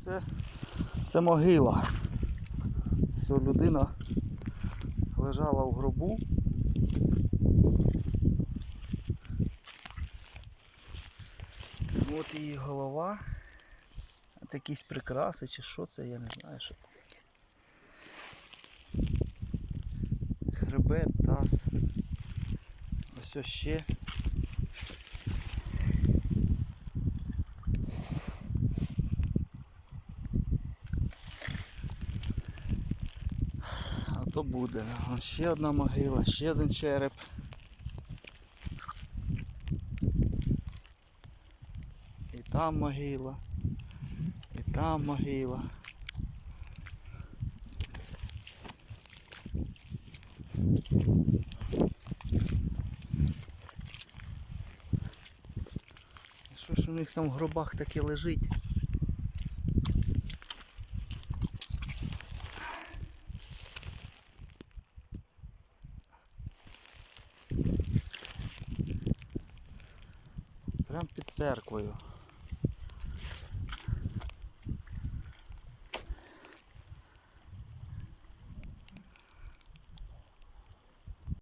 Це, це могила. Все, людина лежала в гробу. От її голова. От якісь прикраси чи що це, я не знаю, що це таке. Хребет, таз. Ось ще. То буде. Ще одна могила, ще один череп. І там могила. І там могила. Що ж у них там в гробах таке лежить? Прям під церквою.